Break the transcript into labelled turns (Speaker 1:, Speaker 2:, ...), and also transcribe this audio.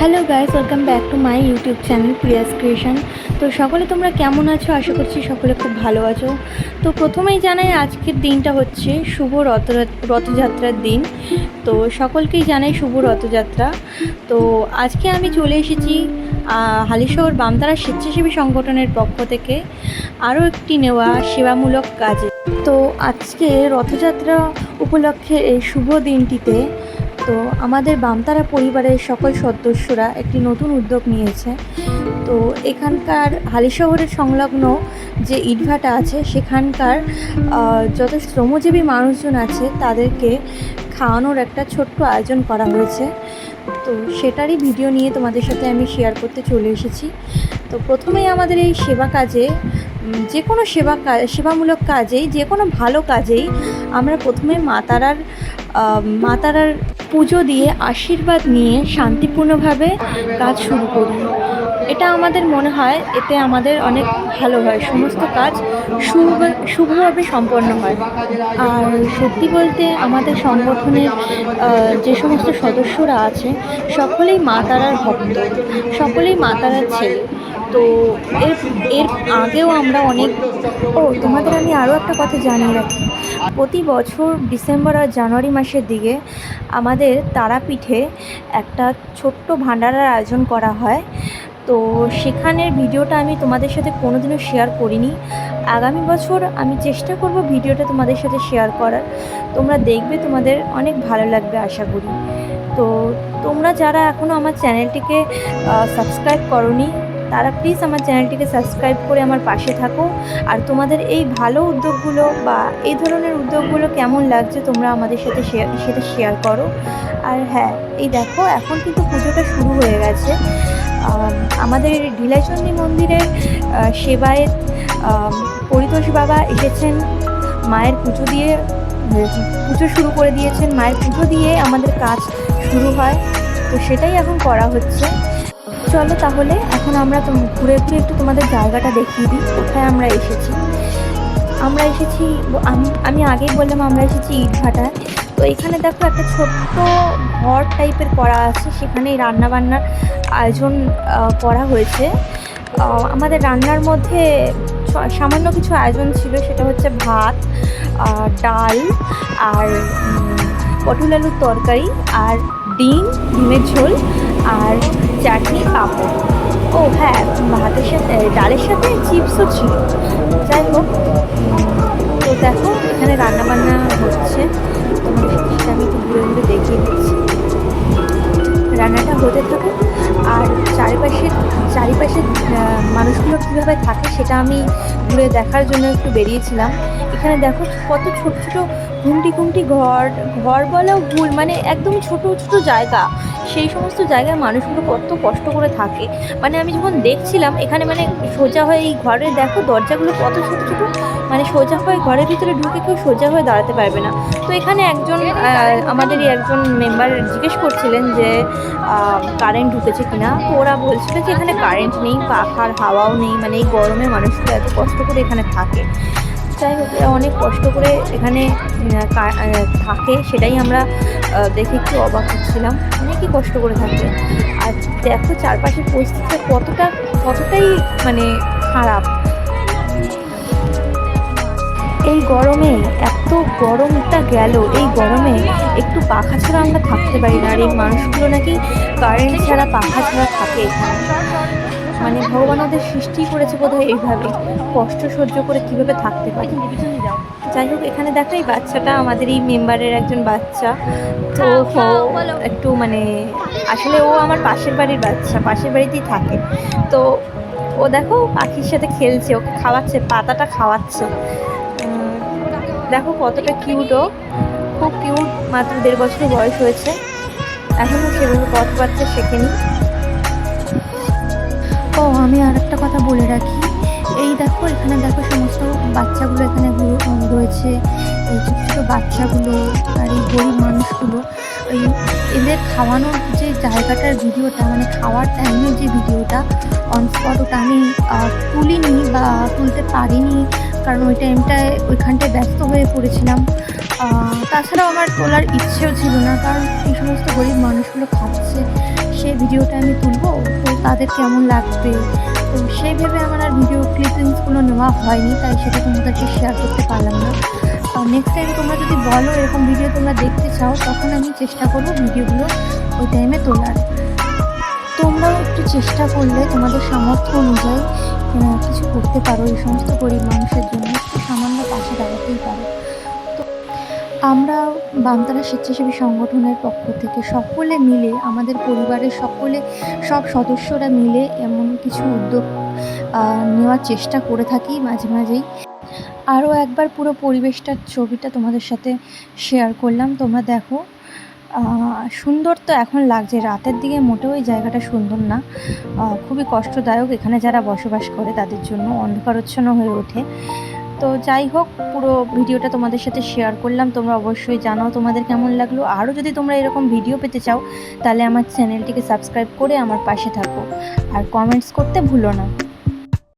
Speaker 1: Hello guys welcome back to my YouTube channel Priya's creation তো সকলে তোমরা কেমন আছো? আশা করছি সকলে খুব ভালো আছো। তো প্রথমেই জানাই আজকের দিনটা হচ্ছে শুভ রথ রথযাত্রার দিন। তো সকলকেই জানাই শুভ রথযাত্রা। তো আজকে আমি চলে এসেছি হালিশহর বামতারা স্বেচ্ছাসেবী সংগঠনের পক্ষ থেকে আরও একটি নেওয়া সেবামূলক কাজে। তো আজকে রথযাত্রা উপলক্ষে এই শুভ দিনটিতে তো আমাদের বামতারা পরিবারের সকল সদস্যরা একটি নতুন উদ্যোগ নিয়েছে। তো এখানকার হালিশহরের সংলগ্ন যে ইটভাটা আছে সেখানকার যত শ্রমজীবী মানুষজন আছে তাদেরকে খাওয়ানোর একটা ছোট্ট আয়োজন করা হয়েছে। তো সেটারই ভিডিও নিয়ে তোমাদের সাথে আমি শেয়ার করতে চলে এসেছি। তো প্রথমেই আমাদের এই সেবা কাজে যে কোনো সেবা কাজ সেবামূলক কাজেই যে কোনো ভালো কাজেই আমরা প্রথমে মা তারার আহ, মা তারার পুজো দিয়ে আশীর্বাদ নিয়ে শান্তিপূর্ণভাবে কাজ শুরু করি। এটা আমাদের মনে হয়, এতে আমাদের অনেক ভালো হয়। সমস্ত কাজ শুভ, শুভভাবে সম্পন্ন হয়। আর সত্যি বলতে আমাদের সংগঠনের যে সমস্ত সদস্যরা আছে, সকলেই মা তারার ভক্ত। সকলেই মা তারার ছেলে। তো এর এর আগেও আমরা অনেক, ও তোমাদের আমি আরও একটা কথা জানিয়ে রাখি। প্রতি বছর ডিসেম্বর আর জানুয়ারি মাসের দিকে আমাদের তারাপীঠে একটা ছোট্ট ভাণ্ডারার আয়োজন করা হয়। তো সেখানের ভিডিওটা আমি তোমাদের সাথে কোনোদিনও শেয়ার করিনি। আগামী বছর আমি চেষ্টা করব ভিডিওটা তোমাদের সাথে শেয়ার করার। তোমরা দেখবে তোমাদের অনেক ভালো লাগবে, আশা করি। তো তোমরা যারা এখনও আমার চ্যানেলটিকে সাবস্ক্রাইব করনি তারা প্লিজ আমার চ্যানেলটিকে সাবস্ক্রাইব করে আমার পাশে থাকো আর তোমাদের এই ভালো উদ্যোগগুলো বা এই ধরনের উদ্যোগগুলো কেমন লাগছে তোমরা আমাদের সাথে শেয়ার সেটা শেয়ার করো। আর হ্যাঁ এই দেখো এখন কিন্তু পুজোটা শুরু হয়ে গেছে। আমাদের ঢিলাইচন্ডী মন্দিরের আম, পরিতোষ বাবা এসেছেন। মায়ের পুজো দিয়ে পুজো শুরু করে দিয়েছেন। মায়ের পুজো দিয়ে আমাদের কাজ শুরু হয়। তো সেটাই এখন করা হচ্ছে। চলো তাহলে, এখন আমরা ঘুরে ঘুরে একটু তোমাদের জায়গাটা দেখিয়ে দিই, কোথায় আমরা এসেছি। আমরা এসেছি, আমি আমি আগেই বললাম আমরা এসেছি ইটভাটায়। তো এখানে দেখো একটা ছোট্ট ঘর টাইপের করা আছে, সেখানেই রান্নাবান্নার আয়োজন করা হয়েছে। আমাদের রান্নার মধ্যে সামান্য কিছু আয়োজন ছিল, সেটা হচ্ছে ভাত ডাল, আর পটল আলুর তরকারি, আর ডিম, ডিমের ঝোল আর চাটনি পাঁপড়। ও হ্যাঁ ভাতের সাথে, ডালের সাথে চিপসও ছিল। যাই হোক, তো দেখো এখানে রান্নাবান্না হচ্ছে। আমি একটু ঘুরে ঘুরে দেখিয়ে দিচ্ছি। রান্নাটা হতে থাকে আর চারিপাশে চারিপাশে মানুষগুলো কীভাবে থাকে সেটা আমি ঘুরে দেখার জন্য একটু বেরিয়েছিলাম। এখানে দেখো কত ছোট ছোট ঘুমটি ঘুমটি ঘর ঘর বলাও ভুল মানে একদম ছোট ছোট জায়গা। সেই সমস্ত জায়গায় মানুষগুলো কত কষ্ট করে থাকে। মানে আমি যখন দেখছিলাম এখানে মানে সোজা হয়ে এই ঘরে দেখো দরজাগুলো কত ছোট ছোট মানে সোজা হয়ে ঘরের ভিতরে ঢুকে কেউ সোজা হয়ে দাঁড়াতে পারবে না। তো এখানে একজন আমাদেরই একজন মেম্বার জিজ্ঞেস করছিলেন যে কারেন্ট ঢুকেছে কিনা? তো ওরা বলছিল যে এখানে কারেন্ট নেই পাখার হাওয়াও নেই মানে এই গরমে মানুষগুলো এত কষ্ট করে এখানে থাকে। এরা অনেক কষ্ট করে এখানে থাকে, সেটাই আমরা দেখে একটু অবাক হচ্ছিলাম। অনেকই কষ্ট করে থাকে। আর দেখো চারপাশের পরিস্থিতিটা কতটা, কতটাই মানে খারাপ। এই গরমে, এত গরমটা গেল, এই গরমে একটু পাখা ছাড়া আমরা থাকতে পারি না। আর এই মানুষগুলো নাকি কারেন্ট ছাড়া পাখা ছাড়া থাকে। মানে ভগবান ওদের সৃষ্টি করেছে বোধহয় এইভাবে। কষ্ট সহ্য করে কীভাবে থাকতে পারি? যাই হোক এখানে দেখো এই বাচ্চাটা আমাদের এই মেম্বারের একজন বাচ্চা। তো একটু মানে আসলে ও আমার পাশের বাড়ির বাচ্চা পাশের বাড়িতেই থাকে। তো ও দেখো পাখির সাথে খেলছে ওকে খাওয়াচ্ছে পাতাটা খাওয়াচ্ছে। দেখো কতটা কিউট ও। খুব কিউট মাত্র দেড় বছর বয়স হয়েছে। এখনও সেভাবে কথাবার্তা শেখেনি। ও আমি আর একটা কথা বলে রাখি। এই দেখো, এখানে দেখো সমস্ত বাচ্চাগুলো এখানে রয়েছে। এই ছোটো ছোটো বাচ্চাগুলো আর এই গরিব মানুষগুলো। ওই এদের খাওয়ানোর যে জায়গাটার ভিডিওটা মানে খাওয়ার টাইমের যে ভিডিওটা অন স্পট ওটা আমি তুলিনি বা তুলতে পারিনি। কারণ ওই টাইমটায় ওইখানটায় ব্যস্ত হয়ে পড়েছিলাম। তাছাড়াও আমার তোলার ইচ্ছেও ছিল না, কারণ এই সমস্ত গরিব মানুষগুলো খাচ্ছে সেই ভিডিওটা আমি তুলবো, তো তাদের কেমন লাগবে? তো সেই ভেবে আমার আর ভিডিও ক্লিপিংসগুলো নেওয়া হয়নি, তাই সেটা তোমাদেরকে শেয়ার করতে পারলাম না। নেক্সট টাইম তোমরা যদি বলো এরকম ভিডিও তোমরা দেখতে চাও, তখন আমি চেষ্টা করব ভিডিওগুলো ওই টাইমে তোলার। তোমরাও একটু চেষ্টা করলে তোমাদের সামর্থ্য অনুযায়ী করতে পারো, এই সমস্ত গরিব মানুষের জন্য সামান্য পাশে দাঁড়াতেই পারো। তো আমরা বামতারা স্বেচ্ছাসেবী সংগঠনের পক্ষ থেকে সকলে মিলে, আমাদের পরিবারের সকলে, সব সদস্যরা মিলে এমন কিছু উদ্যোগ নেওয়ার চেষ্টা করে থাকি মাঝে মাঝেই। আরও একবার পুরো পরিবেশটার ছবিটা তোমাদের সাথে শেয়ার করলাম। তোমরা দেখো সুন্দর তো এখন লাগছে। রাতের দিকে মোটেও এই জায়গাটা সুন্দর না। খুবই কষ্টদায়ক এখানে যারা বসবাস করে তাদের জন্য অন্ধকারচ্ছন্ন হয়ে ওঠে। তো যাই হোক, পুরো ভিডিওটা তোমাদের সাথে শেয়ার করলাম। তোমরা অবশ্যই জানাও তোমাদের কেমন লাগল। আরও যদি তোমরা এরকম ভিডিও পেতে চাও, তাহলে আমার চ্যানেলটিকে সাবস্ক্রাইব করে আমার পাশে থাকো। আর কমেন্টস করতে ভুলো না।